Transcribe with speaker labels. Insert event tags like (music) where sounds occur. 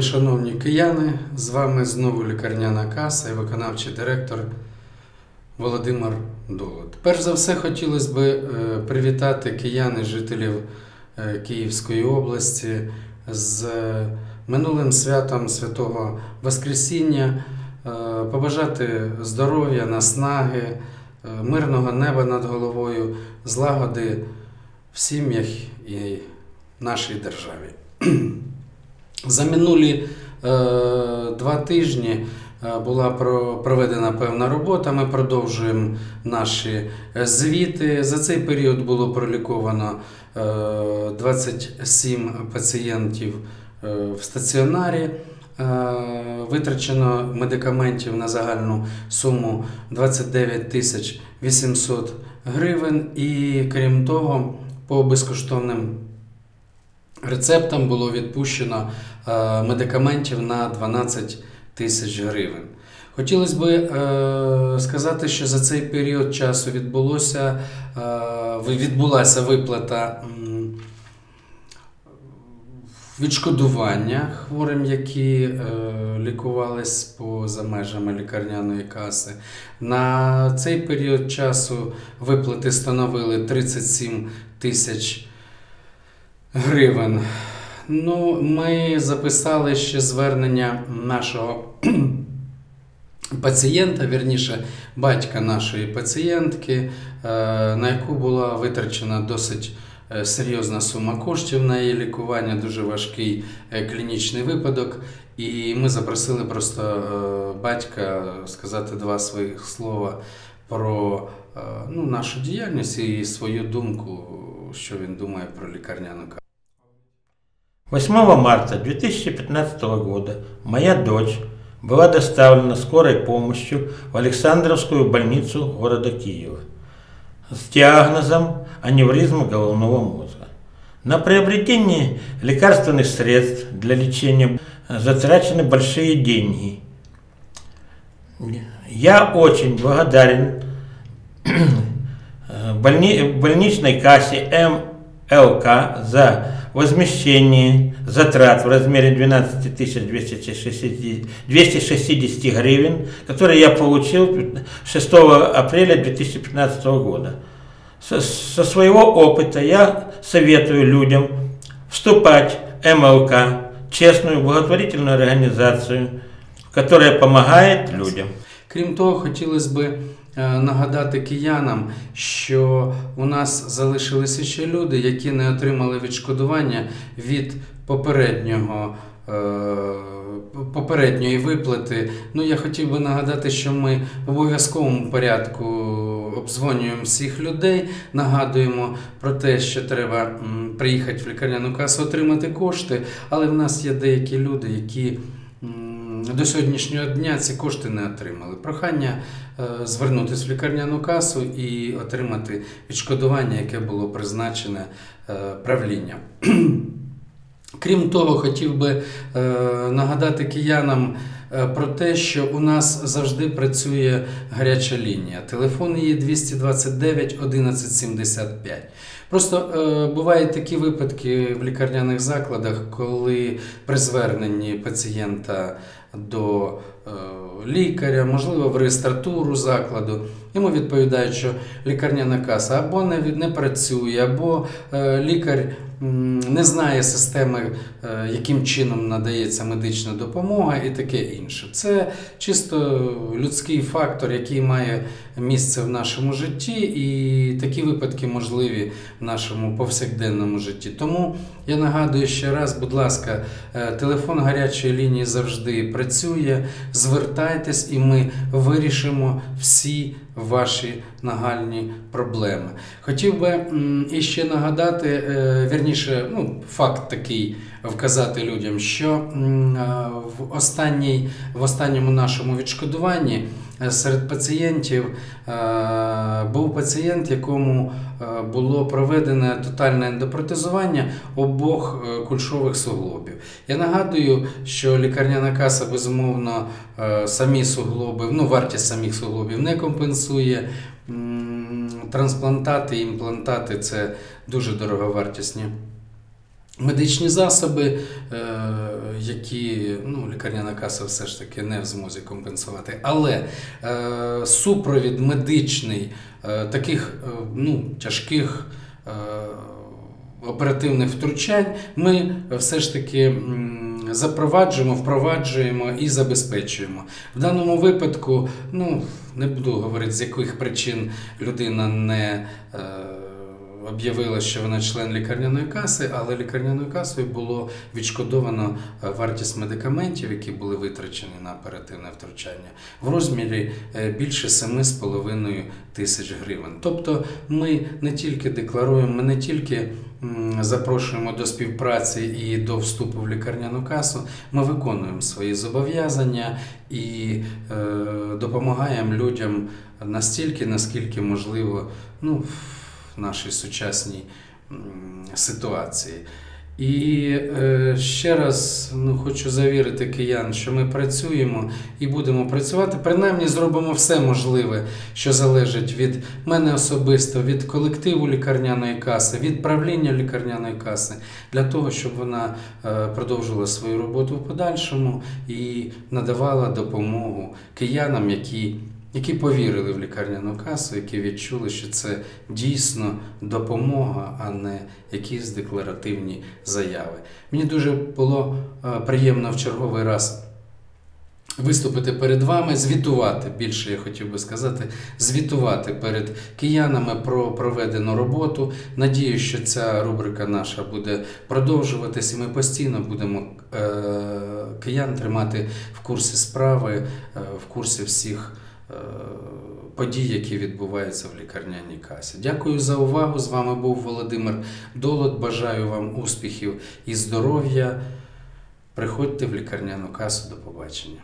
Speaker 1: день, шановні кияни. З вами знову лікарняна каса і виконавчий директор Володимир Долот. Перш за все, хотілося б е, привітати киян і жителів е, Київської області з минулим святом Святого Воскресіння, е, побажати здоров'я, наснаги, е, мирного неба над головою, злагоди в сім'ях і нашій державі. За минулі е, два тижні е, була проведена певна робота. Ми продовжуємо наші е, звіти. За цей період було проліковано е, 27 пацієнтів в стаціонарі. Витрачено медикаментів на загальну суму 29 тисяч 800 гривень. І крім того, по безкоштовним рецептам було відпущено медикаментів на 12 тисяч гривень. Хотілося б е, сказати, що за цей період часу відбулося, е, відбулася виплата відшкодування хворим, які е, лікувались поза межами лікарняної каси. На цей період часу виплати становили 37 тисяч гривень. Ну, ми записали ще звернення нашого (clears throat) пацієнта, вірніше, батька нашої пацієнтки, е, на яку була витрачена досить е, серйозна сума коштів на її лікування, дуже важкий е, клінічний випадок. І ми запросили просто батька сказати два своїх слова про ну, нашу діяльність і свою думку, що він думає про лікарняну касу.
Speaker 2: 8 марта 2015 года моя дочь была доставлена скорой помощью в Александровскую больницу города Киева с диагнозом аневризма головного мозга. На приобретение лекарственных средств для лечения затрачены большие деньги. Я очень благодарен (clears throat) больни- больничной кассе МЛК за возмещение затрат в размере 12 260, 260 гривен, которые я получил 6 апреля 2015 года. Со своего опыта я советую людям вступать в МЛК, честную благотворительную организацию, которая помогает людям.
Speaker 1: Крім того, хотілося б нагадати киянам, що у нас залишилися ще люди, які не отримали відшкодування від попереднього. е, Попередньої виплати. Ну, я хотів би нагадати, що ми в обов'язковому порядку обдзвонюємо всіх людей, нагадуємо про те, що треба приїхати в лікарняну касу, отримати кошти, але в нас є деякі люди, які до сьогоднішнього дня ці кошти не отримали. Прохання е, звернутися в лікарняну касу і отримати відшкодування, яке було призначене е, правлінням. (clears throat) Крім того, хотів би е, нагадати киянам про те, що у нас завжди працює гаряча лінія. Телефон її 229 1175. Просто е, бувають такі випадки в лікарняних закладах, коли при зверненні пацієнта до е, лікаря, можливо, в реєстратуру закладу, йому відповідають, що лікарняна каса або не, не працює, або е, лікар не знає системи, е, яким чином надається медична допомога і таке інше. Це чисто людський фактор, який має місце в нашому житті, і такі випадки можливі в нашому повсякденному житті. Тому я нагадую ще раз, будь ласка, телефон гарячої лінії завжди працює. Звертайтесь, і ми вирішимо всі ваші нагальні проблеми. Хотів би іще нагадати, е, вірніше, ну, факт такий вказати людям, що е, в, останній, в останньому нашому відшкодуванні е, серед пацієнтів був пацієнт, якому було проведене тотальне ендопротезування обох кульшових суглобів. Я нагадую, що лікарняна каса безумовно самі суглоби, ну вартість самих суглобів не компенсує. М, Трансплантати, імплантати це дуже дороговартісні Медичні засоби, е, які ну, лікарняна каса все ж таки не в змозі компенсувати. Але е, супровід медичний е, таких ну, тяжких оперативних втручань ми все ж таки запроваджуємо, впроваджуємо і забезпечуємо. В даному випадку, ну не буду говорити, з яких причин людина не. Е, об'явила, що вона член лікарняної каси, але лікарняною касою було відшкодовано е, вартість медикаментів, які були витрачені на оперативне втручання, в розмірі е, більше 7,5 тисяч гривень. Тобто ми не тільки декларуємо, ми не тільки запрошуємо до співпраці і до вступу в лікарняну касу, ми виконуємо свої зобов'язання і е, допомагаємо людям настільки, наскільки можливо, ну, нашій сучасній ситуації. І е, ще раз ну, хочу завірити киян, що ми працюємо і будемо працювати. Принаймні зробимо все можливе, що залежить від мене особисто, від колективу лікарняної каси, від правління лікарняної каси, для того, щоб вона е, продовжила свою роботу в подальшому і надавала допомогу киянам, які які повірили в лікарняну касу, які відчули, що це дійсно допомога, а не якісь декларативні заяви. Мені дуже було е, приємно в черговий раз. Виступити перед вами, звітувати, більше я хотів би сказати, звітувати перед киянами про проведену роботу. Надію, що ця рубрика наша буде продовжуватись, і ми постійно будемо е, киян тримати в курсі справи, е, в курсі всіх подій, які відбуваються в лікарняній касі. Дякую за увагу. З вами був Володимир Долот. Бажаю вам успіхів і здоров'я. Приходьте в лікарняну касу. До побачення.